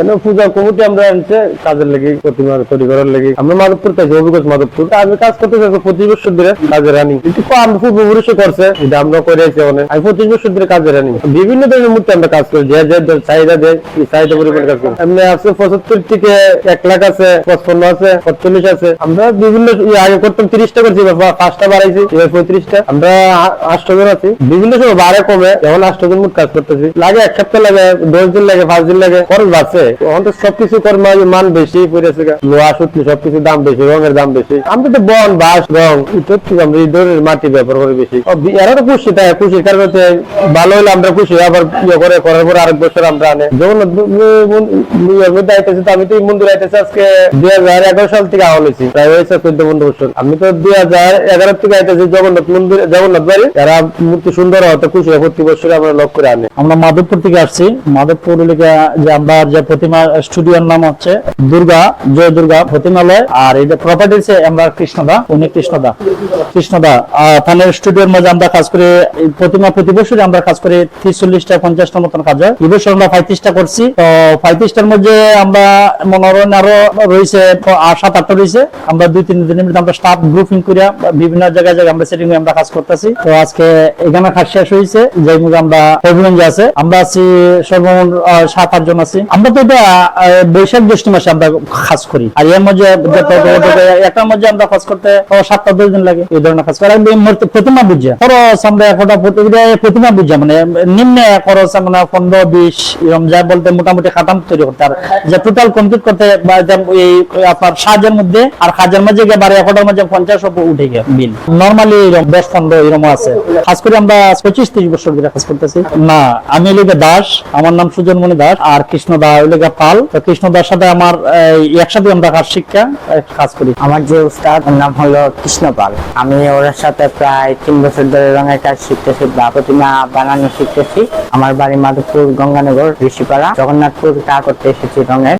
কেন পূজা কমিটি আমরা আনছে? কাজের লেগে প্রতিমা তৈরি করার লেগে আমরা মাধবপুর অভিজ্ঞ মাধবপুর। আমি কাজ করতে পঁচিশ বছর ধরে কাজে রানি একটু কম পূর্বপুরুষে করছে। এটা আমরা করে আছি অনেক। আমি পঁচিশ বছর ধরে কাজে রানি বিভিন্ন ধরনের মূর্তি আমরা কাজ করি। যে চাহিদা দেয় চাহিদা পরিমাণ কাজ করি। আছে পঁচাত্তর থেকে এক লাখ আছে, পঁচপন্ন আছে পঁচল্লিশ আছে। আমরা বিভিন্ন ইয়ে আগে করতাম তিরিশটা করছি পাঁচটা বাড়াইছি, এবার পঁয়ত্রিশটা। আমরা আ- আটজন আছি। বিভিন্ন সময় বাড়ে কমে। যেমন আটজন মোট কাজ করতেছি। লাগে এক সপ্তাহ লাগে দশ দিন লাগে পাঁচ দিন লাগে। খরচ বাড়ছে। মান বেশি পড়েছে লোহা সবকিছু দাম বেশি, রঙের দাম বেশি। আমরা তো বন, বাঁশ, রং মাটি ব্যবহার করি বেশি। তাই কারণ হচ্ছে ভালো হলে আমরা আবার ইয়ে করে, করার পর আরেক বছর আমরা আনে। ইয়ের মধ্যে আমি তো মন্দির আইতেছি, আজকে দুই হাজার এগারো সাল থেকে আওয়াল হয়েছি। প্রায় হয়েছে চোদ্দ, পনেরো বছর। আমি তো দুই হাজার এগারো থেকে আইতেছি, জগন্নাথ মন্দির জগন্নাথ বাড়ি। এরা মূর্তি সুন্দর হতো খুশি প্রতি বছর আমরা লক করে আনে। আমরা মাধবপুর থেকে আসছি। মাধবপুর লেগে যে আমরা যে প্রতিমা স্টুডিওর নাম হচ্ছে দুর্গা, জয় দুর্গা প্রতিমালয়। আর এটা প্রপার্টি হচ্ছে আমরা কৃষ্ণদা, উনি কৃষ্ণদা। কৃষ্ণদা থানের স্টুডিওর মধ্যে আমরা কাজ করে প্রতিমা প্রতি বছরই আমরা কাজ করে ত্রিচল্লিশটা, পঞ্চাশটা মতন কাজ হয়। এই বছর আমরা পঁয়ত্রিশটা করছি। তো পঁয়ত্রিশটার মধ্যে আমরা মনোরঞ্জন আরও রয়েছে সাত আটটা রয়েছে। আমরা দুই, তিন দিনের মধ্যে আমরা স্টাফ গ্রুপিং করে বিভিন্ন জায়গায় জায়গায় আমরা সেটিং আমরা কাজ করতেছি। তো আজকে এখানে কাজ শেষ হয়েছে যে আমরা হবিগঞ্জে আছে, আমরা আছি সর্বমোট সাত আট জন আছি। আমরা তো বৈশাখ জ্যৈষ্ঠ মাসে আমরা কাজ করি। আর এর মধ্যে মধ্যে আমরা কাজ করতে সাতটা দশ দিন লাগে। এই ধরনের এই প্রতিমা খরচ আমরা একটা প্রতিমা মানে নিম্নে খরচ মানে পনেরো, বিশ এরকম যা বলতে মোটামুটি খাতাম তৈরি করতে। আর যে টোটাল কমপ্লিট করতে এই আপনার সাহায্যের মধ্যে আর মাঝে গিয়ে একটার মধ্যে পঞ্চাশ উঠে গিয়ে বিল। নর্মালি এরকম দশ, পনেরো এরকম আছে। কাজ করে আমরা পঁচিশ, ত্রিশ বছর ধরে করতেছি। না, আমি লিগে দাস। আমার নাম সুজনমণি দাস। আর কৃষ্ণ দা লিগে পাল। তো কৃষ্ণ দার সাথে আমার একসাথে আমরা কাজ শিক্ষা কাজ করি। আমার যে উস্তাদ নাম হলো কৃষ্ণপাল। আমি ওর সাথে প্রায় তিন বছর ধরে রঙের কাজ শিখতেছি, বা প্রতিমা বানানো শিখতেছি। আমার বাড়ি মাধবপুর গঙ্গানগর, ঋষিপাড়া, জগন্নাথপুর তা করতে এসেছি রঙের।